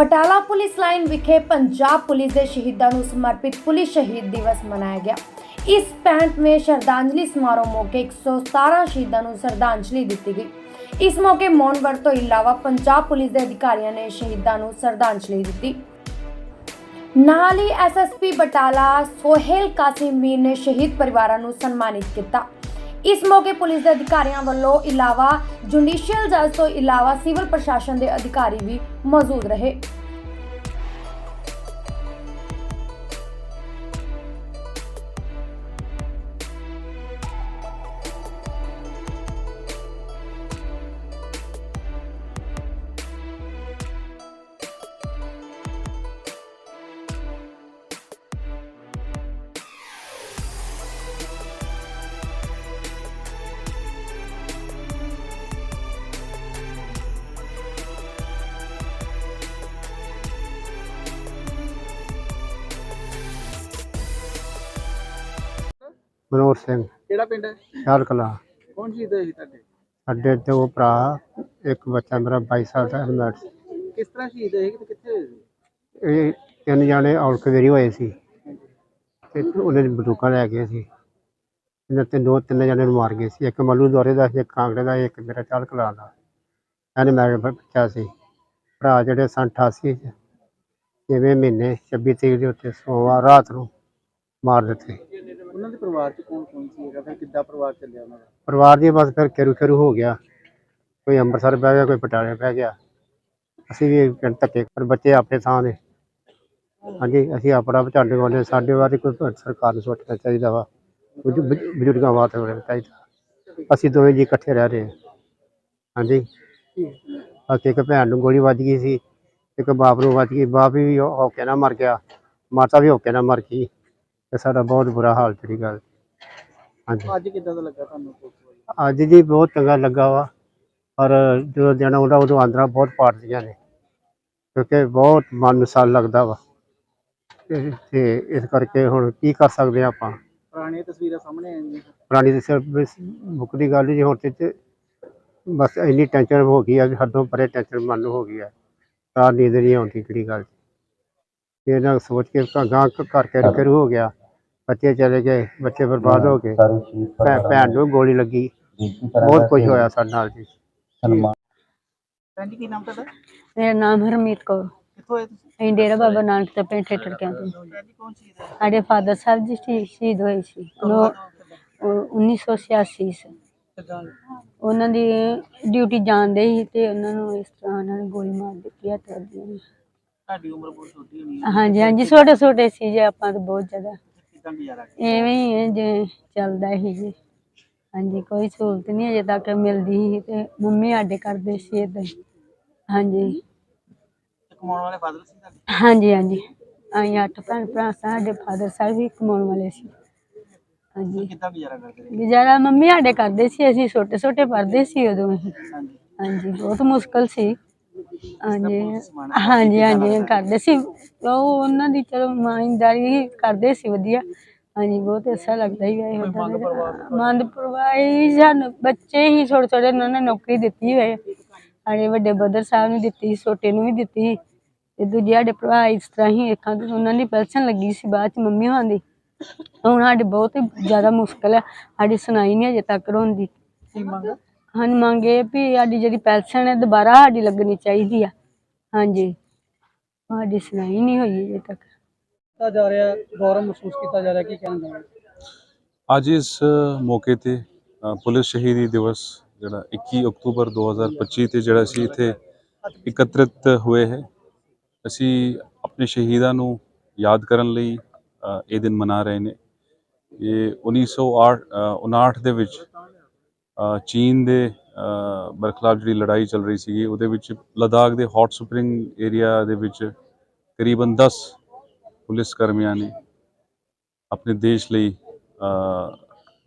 Batala police line ਵਿਖੇ Punjab police ਦੇ ਸ਼ਹੀਦਾਂ ਨੂੰ ਸਮਰਪਿਤ ਪੁਲਿਸ ਸ਼ਹੀਦ ਦਿਵਸ ਮਨਾਇਆ ਗਿਆ। ਇਸ 65ਵੇਂ ਸ਼ਰਧਾਂਜਲੀ ਸਮਾਰੋਹ ਮੌਕੇ 117 ਸ਼ਹੀਦਾਂ ਨੂੰ ਸ਼ਰਧਾਂਜਲੀ ਦਿੱਤੀ ਗਈ। ਇਸ ਮੌਕੇ ਮੌਨ ਤੋਂ ਇਲਾਵਾ ਪੰਜਾਬ ਪੁਲਿਸ ਦੇ ਅਧਿਕਾਰੀਆਂ ਨੇ ਸ਼ਹੀਦਾਂ ਨੂੰ ਸ਼ਰਧਾਂਜਲੀ ਦਿੱਤੀ। ਨਾਲ ਹੀ ਐਸਐਸਪੀ ਬਟਾਲਾ ਸੋਹੇਲ ਕਾਸਿਮ ਮੀਰ ਨੇ ਸ਼ਹੀਦ ਪਰਿਵਾਰਾਂ ਨੂੰ ਸਨਮਾਨਿਤ ਕੀਤਾ। ਇਸ ਮੌਕੇ ਪੁਲਿਸ ਦੇ ਅਧਿਕਾਰੀਆਂ ਵੱਲੋਂ ਇਲਾਵਾ ਜੁਡੀਸ਼ੀਅਲ ਜੱਜ ਤੋਂ ਇਲਾਵਾ ਸਿਵਲ ਪ੍ਰਸ਼ਾਸਨ ਦੇ ਅਧਿਕਾਰੀ ਵੀ ਮੌਜੂਦ ਰਹੇ। ਮਨੋਹਰ ਸਿੰਘ। ਕਿਹੜਾ ਪਿੰਡ ਹੈ? ਸ਼ਾਲ ਕਲਾ ਕੌਣ ਸ਼ਹੀਦ ਹੋਏ ਸੀ ਤੁਹਾਡੇ? ਅੱਡੇ ਤੇ ਉਹ ਭਰਾ ਇੱਕ ਬੱਚਾ ਮੇਰਾ 22 ਸਾਲ ਦਾ ਹਰਮੈਟ ਕਿਸ ਤਰ੍ਹਾਂ ਸ਼ਹੀਦ ਹੋਏ ਸੀ ਤੇ ਕਿੱਥੇ ਹੋਏ ਸੀ? ਇਹ ਤਿੰਨ ਜਾਣੇ ਔਲਖ ਵੇਰੀ ਹੋਏ ਸੀ। ਤੇ ਉਹਨੇ ਬੰਦੂਕਾਂ ਲੈ ਗਏ ਸੀ। ਇਹਨਾਂ ਤੇ ਦੋ ਤਿੰਨ ਜਣੇ ਨੂੰ ਮਾਰ ਗਏ ਸੀ। ਇੱਕ ਮੱਲੂ ਦੌਰੇ ਦਾ ਸੀ ਇੱਕ ਕਾਂਗੜੇ ਦਾ ਇੱਕ ਮੇਰਾ ਚਾਲ ਕਲਾ ਦਾ। ਇਹਨੇ ਮੇਰੇ ਬੱਚਾ ਸੀ ਭਰਾ ਜਿਹੜੇ ਸਨ 88 ਚ ਛੇਵੇਂ ਮਹੀਨੇ 26 ਤਰੀਕ ਦੇ ਉੱਤੇ ਸੋਮਵਾਰ ਰਾਤ ਨੂੰ ਮਾਰ ਦਿੱਤੇ। ਉਹਨਾਂ ਦੇ ਪਰਿਵਾਰ ਚ ਕੌਣ ਕੌਣ ਸੀ ਹੈਗਾ? ਫਿਰ ਕਿੱਦਾਂ ਪਰਿਵਾਰ ਚੱਲਿਆ ਉਹਨਾਂ ਦਾ? ਪਰਿਵਾਰ ਦੀ ਬਸ ਫਿਰ ਕਿਰੂ ਕਿਰੂ ਹੋ ਗਿਆ। ਕੋਈ ਅੰਮ੍ਰਿਤਸਰ ਬਹਿ ਗਿਆ, ਕੋਈ ਪਟਿਆਲੇ ਬਹਿ ਗਿਆ। ਅਸੀਂ ਵੀ ਪਿੰਡ ਧੱਕੇ, ਪਰ ਬੱਚੇ ਆਪਣੇ ਥਾਂ ਦੇ। ਹਾਂਜੀ, ਅਸੀਂ ਆਪਣਾ ਬਚਾਉਂਦੇ ਵਾਲੇ, ਸਾਡੇ ਬਾਰੇ ਕੋਈ ਸਰਕਾਰ ਨੂੰ ਸੋਚਣਾ ਚਾਹੀਦਾ ਵਾ। ਬਜ਼ੁ- ਬਜ਼ੁ- ਬਜ਼ੁਰਗਾਂ ਵਾਸਤੇ ਹੋਣਾ ਚਾਹੀਦਾ। ਅਸੀਂ ਦੋਵੇਂ ਜੀ ਇਕੱਠੇ ਰਹਿ ਰਹੇ ਹਾਂ। ਹਾਂਜੀ। ਬਾਕੀ ਇੱਕ ਭੈਣ ਨੂੰ ਗੋਲੀ ਵੱਜ ਗਈ ਸੀ, ਇੱਕ ਬਾਪ ਨੂੰ ਵੱਜ ਗਈ। ਬਾਪ ਵੀ ਹੋ ਹੋ ਕੇ ਨਾ ਮਰ ਗਿਆ। ਮਾਤਾ ਵੀ ਹੋ ਕੇ ਨਾ ਮਰ ਗਈ। ਤੇ ਸਾਡਾ ਬਹੁਤ ਬੁਰਾ ਹਾਲ ਜਿਹੜੀ ਗੱਲ। ਹਾਂਜੀ। ਅੱਜ ਕਿੱਦਾਂ ਦਾ ਲੱਗਾ ਤੁਹਾਨੂੰ ਪੁਲਿਸ ਵੱਲੋਂ? ਅੱਜ ਜੀ ਬਹੁਤ ਚੰਗਾ ਲੱਗਾ ਵਾ। ਪਰ ਜਦੋਂ ਦਿਨ ਆਉਂਦਾ ਉਦੋਂ ਆਂਦਰਾਂ ਬਹੁਤ ਪਾੜਦੀਆਂ ਨੇ। ਕਿਉਂਕਿ ਬਹੁਤ ਮਨ ਨੂੰ ਸਾਲ ਲੱਗਦਾ ਵਾ। ਤੇ ਤੇ ਇਸ ਕਰਕੇ ਹੁਣ ਕੀ ਕਰ ਸਕਦੇ ਆ ਆਪਾਂ? ਪੁਰਾਣੀਆਂ ਤਸਵੀਰਾਂ ਸਾਹਮਣੇ ਆਈਆਂ। ਪੁਰਾਣੀ ਮੁੱਕ ਦੀ ਗੱਲ ਜੀ ਹੁਣ ਤੇ ਤੇ ਬਸ ਇੰਨੀ ਟੈਨਸ਼ਨ ਹੋ ਗਈ ਆ ਵੀ ਹੱਦੋਂ ਪਰੇ ਟੈਨਸ਼ਨ ਮਨ ਨੂੰ ਹੋ ਗਈ ਆ। ਤਾਂ ਨੀਂਦ ਨਹੀਂ ਆਉਂਦੀ ਕਿਹੜੀ ਗੱਲ। ਇਹ ਨਾ ਸੋਚ ਕੇ ਗਾਂ ਕਰਕੇ ਰੁਕਰੂ ਹੋ ਗਿਆ। ਬੱਚੇ ਚਲੇ ਗਏ ਬੱਚੇ ਬਰਬਾਦ ਹੋ ਗਏ। ਭੈ- ਭੈਣ ਨੂੰ ਗੋਲੀ ਲੱਗੀ। ਬਹੁਤ ਕੁਝ ਹੋਇਆ ਸਾਡੇ ਨਾਲ ਜੀ। ਭੈਣ ਜੀ ਕੀ ਨਾਮ ਤੁਹਾਡਾ? ਮੇਰਾ ਨਾਮ ਹਰਮੀਤ ਕੌਰ। ਕਿੱਥੋਂ ਆਏ ਤੁਸੀਂ? ਅਸੀਂ ਡੇਰਾ ਬਾਬਾ ਨਾਨਕ ਤੇ ਪਿੰਡ ਠੇਠੜਕਿਆਂ ਤੋਂ ਭੈਣ ਜੀ ਕੌਣ ਸ਼ਹੀਦ ਹੈ ਸਾਡੇ ਫਾਦਰ ਸਾਹਿਬ ਜੀ ਸ਼ਹੀ- ਸ਼ਹੀਦ ਹੋਏ ਸੀ। ਉਹ ਉਹ 1986 ਚ। ਕਿੱਦਾਂ ਉਹਨਾਂ ਦੀ ਡਿਊਟੀ ਜਾਂਦੇ ਸੀ ਤੇ ਉਹਨਾਂ ਨੂੰ ਇਸ ਤਰ੍ਹਾਂ ਉਹਨਾਂ ਨੇ ਗੋਲੀ ਮਾਰ ਦਿੱਤੀ ਨੇ। ਤੁਹਾਡੀ ਉਮਰ ਬਹੁਤ ਛੋਟੀ ਹੋਣੀ ਹੈ। ਹਾਂਜੀ ਹਾਂਜੀ ਛੋਟੇ ਛੋਟੇ ਸੀ ਜੇ ਆਪਾਂ ਤਾਂ ਬਹੁਤ ਜ਼ਿਆਦਾ। ਕਿੱਦਾਂ ਗੁਜ਼ਾਰਾ ਕੀਤਾ? ਐਵੇਂ ਹੀ ਹੈ ਜੇ ਚੱਲਦਾ ਹੀ ਜੀ ਹਾਂਜੀ ਕੋਈ ਸਹੂਲਤ ਨਹੀਂ ਅਜੇ ਤੱਕ ਮਿਲਦੀ ਸੀ ਤੇ ਮੰਮੀ ਸਾਡੇ ਕਰਦੇ ਸੀ ਏਦਾਂ ਹੀ। ਹਾਂਜੀ। ਕਮਾਉਣ ਵਾਲੇ ਫਾਦਰ ਸੀ ਤੁਹਾਡੇ? ਹਾਂਜੀ ਹਾਂਜੀ। ਅਸੀਂ ਅੱਠ ਭੈਣ ਭਰਾ ਸਾਂ, ਸਾਡੇ ਫਾਦਰ ਸਾਹਿਬ ਵੀ ਕਮਾਉਣ ਵਾਲੇ ਸੀ। ਹਾਂਜੀ। ਕਿੱਦਾਂ ਗੁਜ਼ਾਰਾ ਕਰਦੇ ਰਹੇ? ਗੁਜ਼ਾਰਾ ਮੰਮੀ ਸਾਡੇ ਕਰਦੇ ਸੀ ਅਸੀਂ ਛੋਟੇ ਛੋਟੇ ਪੜ੍ਹਦੇ ਸੀ ਉਦੋਂ ਅਸੀਂ ਹਾਂਜੀ ਬਹੁਤ ਮੁਸ਼ਕਲ ਸੀ। ਹਾਂਜੀ। ਹਾਂਜੀ ਹਾਂਜੀ ਕਰਦੇ ਸੀ। ਉਹ ਉਹਨਾਂ ਦੀ ਚਲੋ ਇਮਾਨਦਾਰੀ ਹੀ ਕਰਦੇ ਸੀ ਵਧੀਆ। ਹਾਂਜੀ ਬਹੁਤ ਅੱਛਾ ਲੱਗਦਾ ਹੀ ਹੈ ਮੰਦ ਪਰਵਾਹੀ ਸਾਨੂੰ। ਬੱਚੇ ਹੀ ਛੋਟੇ ਛੋਟੇ ਉਹਨਾਂ ਨੇ ਨੌਕਰੀ ਦਿੱਤੀ ਹੋਏ। ਸਾਡੇ ਵੱਡੇ ਬਦਰ ਸਾਹਿਬ ਨੂੰ ਦਿੱਤੀ ਛੋਟੇ ਨੂੰ ਵੀ ਦਿੱਤੀ ਤੇ ਦੂਜੇ ਸਾਡੇ ਭਰਾ ਇਸ ਤਰ੍ਹਾਂ ਹੀ ਤੋਂ ਉਹਨਾਂ ਦੀ ਪੈਨਸ਼ਨ ਲੱਗੀ ਸੀ ਬਾਅਦ ਚ ਮੰਮੀ ਹੋਣਾ ਦੀ। ਹੁਣ ਸਾਡੇ ਬਹੁਤ ਹੀ ਜ਼ਿਆਦਾ ਮੁਸ਼ਕਲ ਹੈ। ਸਾਡੀ ਸੁਣਾਈ ਨਹੀਂ ਅਜੇ ਤੱਕ ਮੰਗ? ਹਨ ਮੰਗੇ ਵੀ ਸਾਡੀ ਜਿਹੜੀ ਪੈਨਸ਼ਨ ਹੈ ਦੁਬਾਰਾ ਸਾਡੀ ਲੱਗਣੀ ਚਾਹੀਦੀ ਆ। ਹਾਂਜੀ। ਸਾਡੀ ਸੁਣਾਈ ਨਹੀਂ ਹੋਈ ਅਜੇ ਤੱਕ। ਕੀਤਾ ਜਾ ਰਿਹਾ ਗੌਰਵ ਮਹਿਸੂਸ ਕੀਤਾ ਜਾ ਰਿਹਾ ਕੀ ਕਹਿਣਾ ਚਾਹੁੰਦੇ ਅੱਜ ਇਸ ਮੌਕੇ ਤੇ ਅ, ਪੁਲਿਸ ਸ਼ਹੀਦੀ ਦਿਵਸ ਜਿਹੜਾ 21 ਅਕਤੂਬਰ 2025 ਤੇ ਜਿਹੜਾ ਸੀ ਇੱਥੇ ਇਕੱਤਰਿਤ ਹੋਏ ਹੈ ਅਸੀਂ ਆਪਣੇ ਸ਼ਹੀਦਾਂ ਨੂੰ ਯਾਦ ਕਰਨ ਲਈ ਅ, ਇਹ ਦਿਨ ਮਨਾ ਰਹੇ ਨੇ। ਇਹ 1908 ਅ, 59 ਦੇ ਵਿੱਚ ਚੀਨ ਦੇ ਅ, ਬਰਖਲਾਫ ਜਿਹੜੀ ਲੜਾਈ ਚੱਲ ਰਹੀ ਸੀਗੀ ਉਹਦੇ ਵਿੱਚ ਲਦਾਖ ਦੇ ਹੌਟ ਸਪਰਿੰਗ ਏਰੀਆ ਦੇ ਵਿੱਚ ਕਰੀਬਨ 10 ਪੁਲਿਸ ਕਰਮੀਆਂ ਨੇ ਆਪਣੇ ਦੇਸ਼ ਲਈ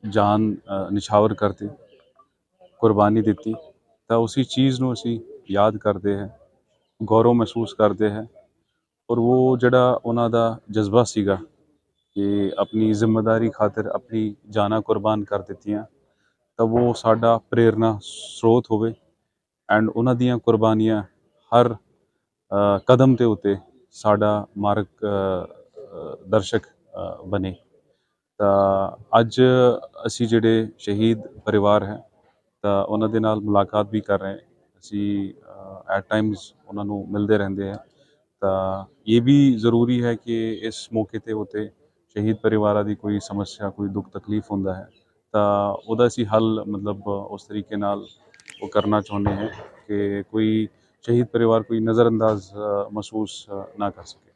ਜਾਨ ਨਿਛਾਵਰ ਕਰਤੀ ਕੁਰਬਾਨੀ ਦਿੱਤੀ। ਤਾਂ ਉਸੇ ਚੀਜ਼ ਨੂੰ ਅਸੀਂ ਯਾਦ ਕਰਦੇ ਹਾਂ ਗੌਰਵ ਮਹਿਸੂਸ ਕਰਦੇ ਹਾਂ ਔਰ ਉਹ ਜਿਹੜਾ ਉਹਨਾਂ ਦਾ ਜਜ਼ਬਾ ਸੀਗਾ ਕਿ ਆਪਣੀ ਜ਼ਿੰਮੇਵਾਰੀ ਖਾਤਰ ਆਪਣੀ ਜਾਨਾਂ ਕੁਰਬਾਨ ਕਰ ਦਿੱਤੀਆਂ ਤਾਂ ਉਹ ਸਾਡਾ ਪ੍ਰੇਰਨਾ ਸਰੋਤ ਹੋਵੇ। ਐਂਡ ਉਹਨਾਂ ਦੀਆਂ ਕੁਰਬਾਨੀਆਂ ਹਰ ਕਦਮ ਦੇ ਉੱਤੇ ਸਾਡਾ ਮਾਰਗ ਦਰਸ਼ਕ ਬਣੇ। ਤਾਂ ਅੱਜ ਅਸੀਂ ਜਿਹੜੇ ਸ਼ਹੀਦ ਪਰਿਵਾਰ ਹੈ, ਤਾਂ ਉਹਨਾਂ ਦੇ ਨਾਲ ਮੁਲਾਕਾਤ ਵੀ ਕਰ ਰਹੇ ਅਸੀਂ ਐਟ ਟਾਈਮਸ ਉਹਨਾਂ ਨੂੰ ਮਿਲਦੇ ਰਹਿੰਦੇ ਹਾਂ। ਤਾਂ ਇਹ ਵੀ ਜ਼ਰੂਰੀ ਹੈ ਕਿ ਇਸ ਮੌਕੇ ਤੇ ਉਤੇ ਸ਼ਹੀਦ ਪਰਿਵਾਰਾਂ ਦੀ ਕੋਈ ਸਮੱਸਿਆ, ਕੋਈ ਦੁੱਖ ਤਕਲੀਫ ਹੁੰਦਾ ਹੈ ਤਾਂ ਉਹਦਾ ਅਸੀਂ ਹੱਲ ਮਤਲਬ ਉਸ ਤਰੀਕੇ ਨਾਲ ਉਹ ਕਰਨਾ ਚਾਹੁੰਦੇ ਹਾਂ ਕਿ ਕੋਈ ਸ਼ਹੀਦ ਪਰਿਵਾਰ ਕੋਈ ਨਜ਼ਰਅੰਦਾਜ਼ ਮਹਿਸੂਸ ਨਾ ਕਰ ਸਕੇ।